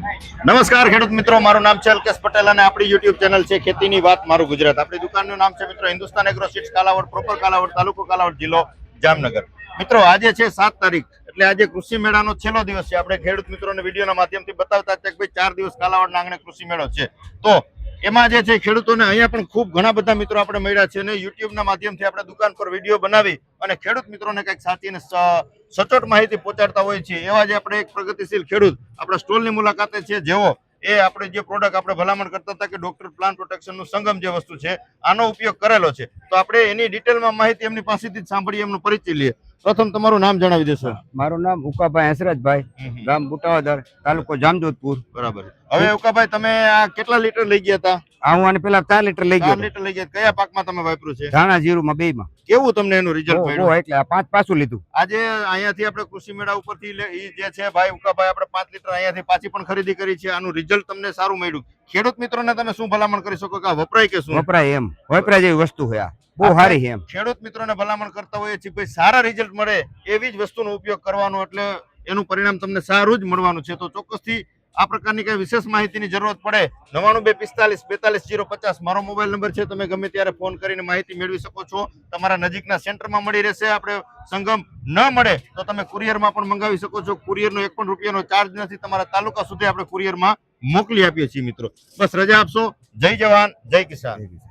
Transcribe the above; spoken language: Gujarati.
નમસ્કાર ખેડૂત મિત્રો, મારું નામ છે અલ્કેશ પટેલ અને આપણી યુટ્યુબ ચેનલ છે ખેતીની વાત મારું ગુજરાત. આપણી દુકાનનું નામ છે મિત્રો Hindustan agro seeds Kalavad proper Kalavad, તાલુકો કાલાવડ જિલ્લો જામનગર. મિત્રો, આજે છે સાત તારીખ, એટલે આજે કૃષિ મેળાનો છેલ્લો દિવસ છે. આપણે ખેડૂત મિત્રોને વિડીયોના માધ્યમથી બતાવતા છે કે ભાઈ ચાર દિવસ કાલાવડના આંગણે કૃષિ મેળો છે. તો એમાં જે છે, ખેડૂતોને અહીંયા પણ ખૂબ ઘણા બધા મિત્રો આપણે મળ્યા છે અને યુટ્યુબના માધ્યમથી આપણે દુકાન પર વીડિયો બનાવી અને ખેડૂત મિત્રોને કંઈક સાચી સચોટ માહિતી પહોંચાડતા હોય છે. એવા જે આપણે એક પ્રગતિશીલ ખેડૂત આપણા સ્ટોલની મુલાકાતે છે, જેવો એ આપણે જે પ્રોડક્ટ આપણે ભલામણ કરતા હતા કે ડોક્ટર પ્લાન્ટ પ્રોટેક્શનનું સંગમ જે વસ્તુ છે, આનો ઉપયોગ કરેલો છે. તો આપણે એની ડિટેલમાં માહિતી એમની પાસેથી જ સાંભળીએ, એમનો પરિચય લઈએ. પ્રથમ તમારું નામ જણાવી દેશો. મારું નામ ઉકાભાઈ હસરતભાઈ ગામ બુટાવદર તાલુકો જામજોધપુર. બરાબર. હવે ઉકાભાઈ તમે આ કેટલા લીટર લઈ ગયા હતા? આ હું આને પેલા ચાર લીટર લઈ ગયો. લીટર લઈ ગયા. કયા પાકમાં તમે વાપર્યું છે? ધાણા જીરુમાં બે માં કેવું તમને એનું રિઝલ્ટ મળ્યું? એટલે આ પાંચ પાછું લીધું. આજે અહીંયાથી આપણે કૃષિ મેળા ઉપરથી એ જે છે ભાઈ ઉકાભાઈ આપણે પાંચ લીટર અહીંયાથી પાછી પણ ખરીદી કરી છે. આનું રિઝલ્ટ તમને સારું મળ્યું. ખેડૂત મિત્રોને તમે શું ભલામણ કરી શકો? કે વપરાય કે શું? વપરાય એમ. વપરાય જેવી વસ્તુ હોય આ. બહુ સારી છે એમ. ખેડૂત મિત્રોને ભલામણ કરતા હોઈએ છીએ ભાઈ સારા રિઝલ્ટ મળે એવી જ વસ્તુનો ઉપયોગ કરવાનો એટલે એનું પરિણામ તમને સારું જ મળવાનું છે. તો ચોક્કસથી આ પ્રકારની કઈ વિશેષ માહિતીની જરૂરત પડે નવાણું બે પિસ્તાલીસ બેતાલીસ જીરો પચાસ મારો મોબાઈલ નંબર છે. તમે ગમે ત્યારે ફોન કરીને માહિતી મેળવી શકો છો. તમારા નજીકના સેન્ટરમાં મળી રહેશે. આપણે સંગમ ન મળે તો તમે કુરિયરમાં પણ મંગાવી શકો છો. કુરિયરનો એક પણ રૂપિયાનો ચાર્જ નથી. તમારા તાલુકા સુધી આપણે કુરિયરમાં મોકલી આપીએ છીએ મિત્રો. બસ રજા આપશો. જય જવાન જય કિસાન.